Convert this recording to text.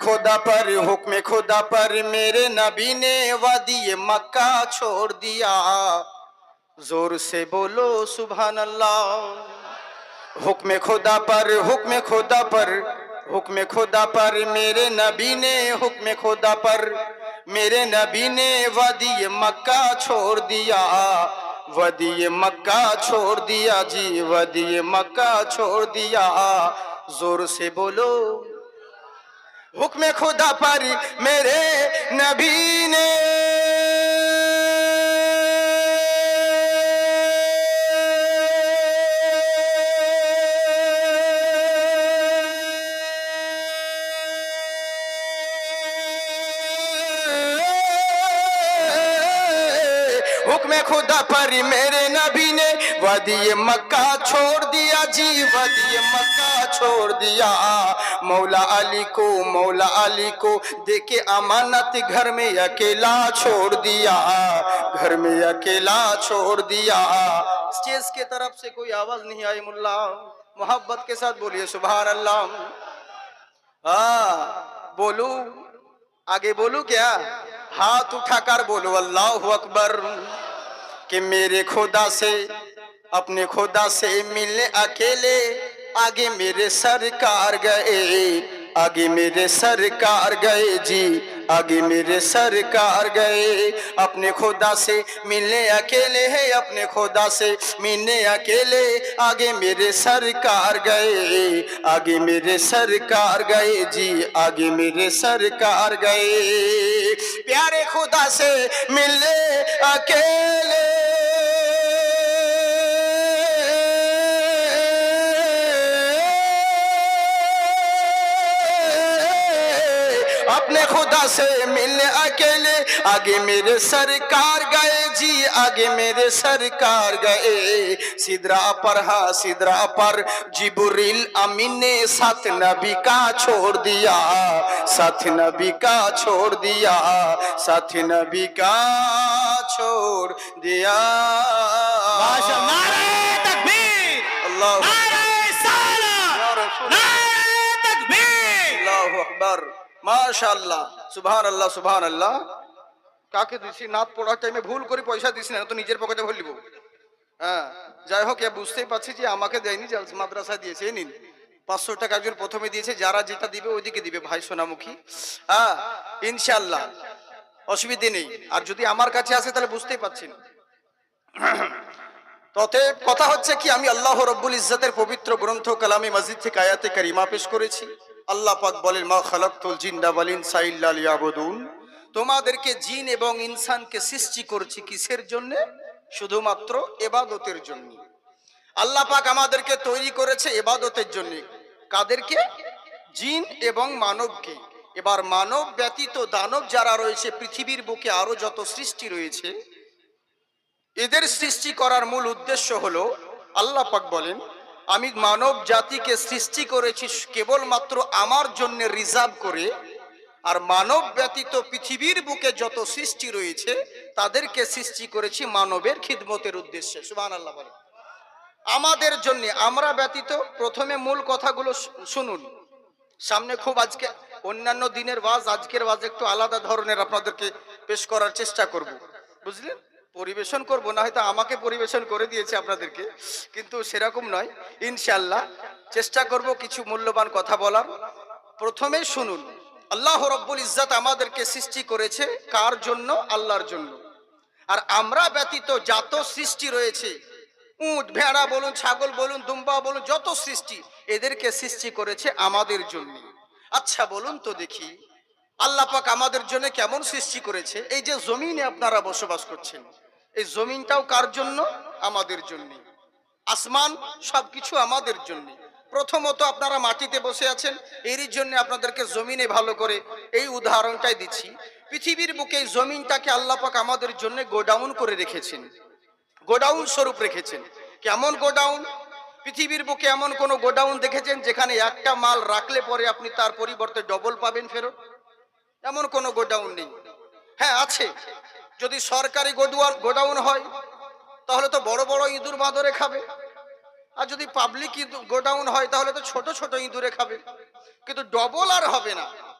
خدا پر حکم خدا پر میرے نبی نے وادی مکہ چھوڑ دیا زور سے بولو سبحان اللہ حکم خدا پر حکم خدا پر حکم خدا پر میرے نبی نے حکم خدا پر میرے نبی نے وادی مکہ چھوڑ دیا وادی مکہ چھوڑ دیا جی وادی مکہ چھوڑ دیا زور سے بولو حکم خدا پر میرے نبی نے حکم خدا پر میرے نبی دیے مکہ چھوڑ دیا جی دیے مکہ چھوڑ دیا مولا علی کو مولا علی کو دیکھے امانت گھر میں اکیلا چھوڑ دیا گھر میں اکیلا چھوڑ دیا اس چیز کے طرف سے کوئی آواز نہیں آئی ملا محبت کے ساتھ بولیے سبحان اللہ ہاں بولو آگے بولو کیا ہاتھ اٹھا کر بولو اللہ اکبر کہ میرے خدا سے اپنے خدا سے ملنے اکیلے۔ آگے میرے سرکار گئے۔ آگے میرے سرکار گئے جی۔ آگے میرے سرکار گئے۔ اپنے خدا سے ملنے اکیلے ہے۔ اپنے خدا سے ملنے اکیلے۔ آگے میرے سرکار گئے۔ آگے میرے سرکار گئے جی۔ آگے میرے سرکار گئے۔ پیارے خدا سے ملنے اکیلے۔ سے ملنے اکیلے۔ آگے میرے سرکار گئے۔ جی آگے میرے سرکار گئے۔ سدرا پر ہاں سدرا پر۔ جبریل امین نے ساتھ نبی کا چھوڑ دیا۔ ساتھ نبی کا چھوڑ دیا۔ ساتھ نبی کا چھوڑ دیا۔ نعرہ تکبیر۔ اللہ نعرہ سالہ نعرہ تکبیر۔ اللہ اکبر۔ নারে তাকবীর আল্লাহু সুবহানাল্লাহ সুবহানাল্লাহ। কাকে দিছি? নাত পড়ার টাইমে ভুল করে পয়সা দিছি না, তো নিজের পকেটে ভরে নিব। হ্যাঁ যাই হোক, এ বুঝতেই পারছি যে আমাকে দেয়নি মাদ্রাসা দিয়েছে নিন। পাঁচশো টাকা একজন প্রথমে দিয়েছে, যারা যেটা দিবে ওইদিকে দিবে, ভাই সোনামুখী। হ্যাঁ ইনশাল্লাহ অসুবিধে নেই। আর যদি আমার কাছে আসে, তাহলে বুঝতেই পারছেন ততে কথা হচ্ছে কি, আমি আল্লাহ রব্বুল ইজ্জতের পবিত্র গ্রন্থ কালামী মসজিদ থেকে আয়াতে কারিমা পেশ করেছি। আল্লাহ পাক বলেন, মা খালাকতুল জিন্না ওয়াল ইনসা ইল্লা লিয়াবুদুন। তোমাদেরকে জিন এবং ইনসানকে সৃষ্টি করেছি কিসের জন্য? শুধুমাত্র এবাদতের জন্য। আল্লাহ পাক আমাদেরকে তৈরি করেছে এবাদতের জন্য। কাদেরকে? জিন এবং মানবকে। এবার মানব ব্যতীত দানব যারা রয়েছে, পৃথিবীর বুকে আরও যত সৃষ্টি রয়েছে, এদের সৃষ্টি করার মূল উদ্দেশ্য হলো, আল্লাহ পাক বলেন আমি মানব জাতিকে সৃষ্টি করেছি কেবলমাত্র আমার জন্য রিজার্ভ করে, আর মানব ব্যতীত পৃথিবীর বুকে যত সৃষ্টি রয়েছে, তাদেরকে সৃষ্টি করেছি মানবের খিদমতের উদ্দেশ্যে। সুবহান আল্লাহ বলেন। আমাদের জন্য, আমরা ব্যতীত, প্রথমে মূল কথাগুলো শুনুন। সামনে খুব আজকে, অন্যান্য দিনের ওয়াজ, আজকের ওয়াজ একটু আলাদা ধরনের আপনাদেরকে পেশ করার চেষ্টা করব। বুঝলেন? পরিবেশন করব, না হয়তো আমাকে পরিবেশন করে দিয়েছে আপনাদেরকে, কিন্তু সেরকম নয়। ইনশাল্লাহ চেষ্টা করব কিছু মূল্যবান কথা বলার। প্রথমে শুনুন, আল্লাহ রব্বুল ইজ্জাত আমাদেরকে সৃষ্টি করেছে কার জন্য? আল্লাহর জন্য। আর আমরা ব্যতীত যত সৃষ্টি রয়েছে, উট, ভেড়া বলুন, ছাগল বলুন, দুম্বা বলুন, যত সৃষ্টি, এদেরকে সৃষ্টি করেছে আমাদের জন্য। আচ্ছা বলুন তো দেখি, আল্লাহ পাক আমাদের জন্য কেমন সৃষ্টি করেছে? এই যে জমিনে আপনারা বসবাস করছেন এই জমিনটাও কার জন্য? আমাদের জন্য। আসমান সবকিছু আমাদের জন্য। প্রথমত আপনারা মাটিতে বসে আছেন, এরই জন্য আপনাদেরকে জমিনে ভালো করে এই উদাহরণটাই দিচ্ছি। পৃথিবীর বুকে এই জমিনটাকে আল্লাপাক আমাদের জন্য গোডাউন করে রেখেছেন। গোডাউন স্বরূপ রেখেছেন। কেমন গোডাউন? পৃথিবীর বুকে এমন কোন গোডাউন দেখেছেন যেখানে একটা মাল রাখলে পরে আপনি তার পরিবর্তে ডবল পাবেন ফেরত? এমন কোন গোডাউন নেই। হ্যাঁ আছে। যদি সরকারি গোদুয়ার গোডাউন হয়, তাহলে তো বড় বড় ইঁদুর বাঁদরে খাবে। আর যদি পাবলিক গোডাউন হয়, তাহলে তো ছোট ছোট ইঁদুরে খাবে। কিন্তু ডবল আর হবে না।